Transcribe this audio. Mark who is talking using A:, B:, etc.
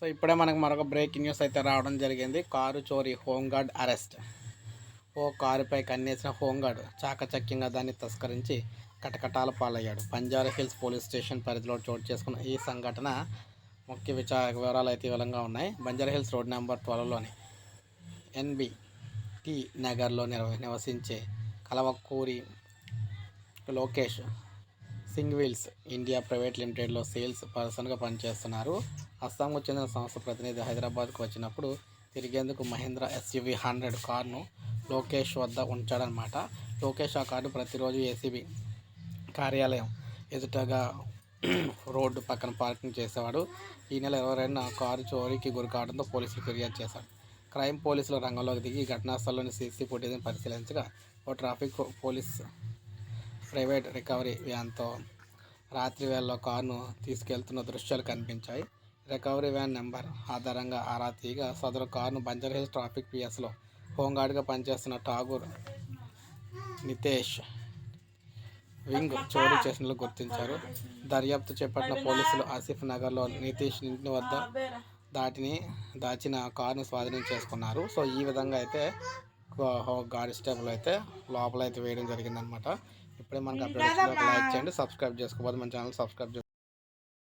A: So ఇప్పుడే మనకు మరొక బ్రేకింగ్ న్యూస్ అయితే రావడం జరిగింది. కారు చోరీ హోంగార్డ్ అరెస్ట్. ఓ కారుపై కన్నేసిన హోంగార్డ్ చాకచక్యంగా దాన్ని తస్కరించి కటకటాల పాలయ్యాడు. బంజారా హిల్స్ పోలీస్ స్టేషన్ పరిధిలో చోటు చేసుకున్న ఈ సంఘటన ముఖ్య విచార వివరాలు అయితే వివరంగా విధంగా ఉన్నాయి. బంజారా హిల్స్ రోడ్ నెంబర్ ట్వెల్వ్లోని ఎన్బి టి నగర్లో నివ నివసించే Kalavakuri Lokesh Singwheels India private లిమిటెడ్లో sales పర్సన్గా పనిచేస్తున్నారు. అస్సాంకు చెందిన సంస్థ ప్రతినిధి హైదరాబాద్కు వచ్చినప్పుడు తిరిగేందుకు మహీంద్రా ఎస్యూవి హండ్రెడ్ కార్ను లోకేష్ వద్ద ఉంచాడనమాట లోకేష్ ఆ కార్డు ప్రతిరోజు ఏసీబీ కార్యాలయం ఎదుటగా రోడ్డు పక్కన పార్కింగ్ చేసేవాడు. ఈ నెల ఇరవై రెండున కారు చోరీకి గురి కావడంతో పోలీసులు ఫిర్యాదు చేశాడు క్రైమ్ పోలీసులు రంగంలోకి దిగి ఘటనా స్థలంలోని సీసీ ఫుటేజ్ని పరిశీలించగా ఓ ట్రాఫిక్ పోలీస్ ప్రైవేట్ రికవరీ వ్యాన్తో రాత్రి వేళలో కారును తీసుకెళ్తున్న దృశ్యాలు కనిపించాయి. రికవరీ వ్యాన్ నెంబర్ ఆధారంగా ఆరా తీయగా సదరు కారును బంజర్ హిల్స్ ట్రాఫిక్ పిఎస్లో హోంగార్డ్గా పనిచేస్తున్న ఠాగూర్ నితేష్ వింగ్ చోరీ చేసినట్లు గుర్తించారు. దర్యాప్తు చేపట్టిన పోలీసులు ఆసిఫ్ నగర్లో నితీష్ ఇంటి వద్ద దాటిని దాచిన కారును స్వాధీనం చేసుకున్నారు. సో ఈ విధంగా అయితే గాడి స్టేబుల్ అయితే లోపల అయితే వేయడం జరిగిందనమాట ఇప్పుడే మనకి అప్డేట్ లైక్ చేయండి సబ్స్క్రైబ్ చేసుకోబోదు. మన ఛానల్ సబ్స్క్రైబ్